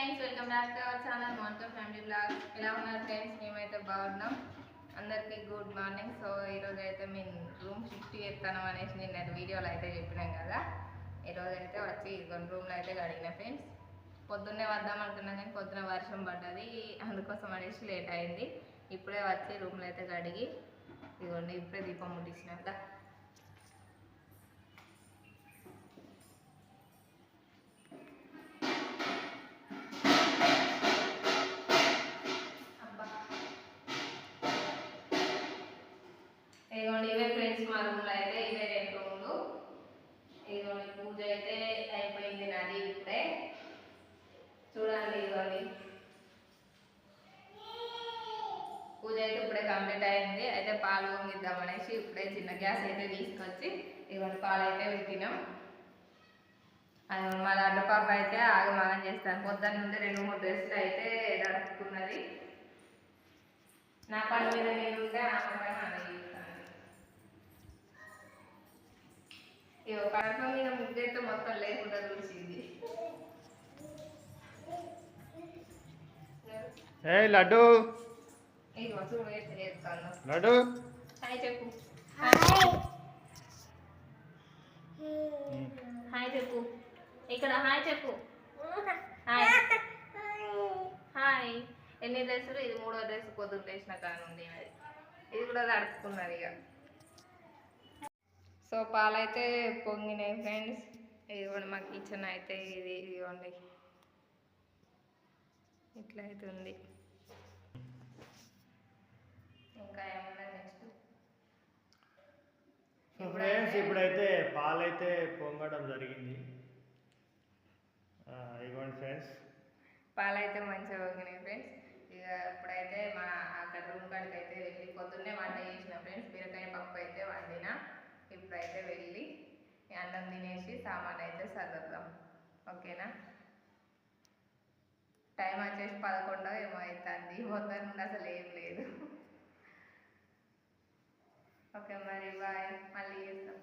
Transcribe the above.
Friends welcome back to our channel మోన్తో family blog. ఎలా ఉన్నారు friends? మేమైతే బాగున్నాం. అందరికీ గుడ్ మార్నింగ్. సో ఈరోజు అయితే మేము రూమ్ షిఫ్ట్ చేస్తాను అనేసి నిన్న వీడియోలో అయితే చెప్పినాం కదా. ఈరోజు అయితే వచ్చి కొన్ని రూమ్లో అయితే గడిగిన ఫ్రెండ్స్. పొద్దున్నే వద్దాం అనుకున్నా కానీ పొద్దున వర్షం పడ్డది. అందుకోసం అనేసి లేట్ అయింది. ఇప్పుడే వచ్చి రూమ్లో అయితే కడిగి ఇదిగోండి ఇప్పుడే దీపం ముట్టించినాక ఇదిగోండి ఇవే ఫ్రెండ్స్ మా రూమ్లో అయితే ఇవే రెండు రూమ్లు ఇదిగోండి పూజ అయితే అయిపోయింది నాది ఇప్పుడే. చూడండి ఇదిగోండి. పూజ అయితే ఇప్పుడే కంప్లీట్ అయింది. అయితే పాలు పొంగిద్దాం అనేసి ఇప్పుడే చిన్న గ్యాస్ అయితే తీసుకొచ్చి ఇదిగోండి పాలు అయితే పెట్టినాం. అది మా లడ్డు పాప అయితే ఆగమానం చేస్తాను. పొద్దున్న నుండి రెండు మూడు డ్రెస్సులు అయితే దడుపుకున్నది నా పని మీద నేను ఉంటే ఆమె పని ఆమె చేస్తాను ఇగో కడప మీద ముగ్గైతే మొత్తం లేకుండా చూసింది ఏ లడ్డు? ఇగో చూడు ఎట్లా చేస్తాను. లడ్డు? హాయ్ చెప్పు. హాయ్. చెప్పు. ఇక్కడ హాయ్ చెప్పు. హాయ్. హాయ్. ఎన్ని డ్రెస్సులు? ఇది మూడో డ్రెస్ పొద్దున్న వేసిన కానీ ఉంది అది ఇది కూడా తడుపుకున్నది ఇక. సో పాలైతే పొంగినాయి ఫ్రెండ్స్. ఇదిగోండి మా కిచెన్ అయితే ఇది ఇదిగోండి. ఇట్లా అయితే ఉంది. ఇంకా ఏమన్నా నెక్స్ట్ ఫ్రెండ్స్ ఇప్పుడైతే పాలైతే పొంగడం జరిగింది. ఇదిగోండి ఫ్రెండ్స్. పాలైతే మంచిగా పొంగినాయి ఫ్రెండ్స్ ఇక ఇప్పుడైతే మా అక్కడ రూమ్ కాడికి అయితే వెళ్ళి పొద్దున్నే వంట చేసిన ఫ్రెండ్స్ బీరకాయ పప్పు అయితే వండిన ఇప్పుడైతే వెళ్ళి ఈ అన్నం తినేసి సామాన్ అయితే సర్దుదాం ఓకేనా? టైం వచ్చేసి పదకొండో ఏమో అవుతుంది పొద్దున్న నుండి అసలు ఏం లేదు. ఓకే మరి బాయ్. మళ్ళీ చేస్తాం.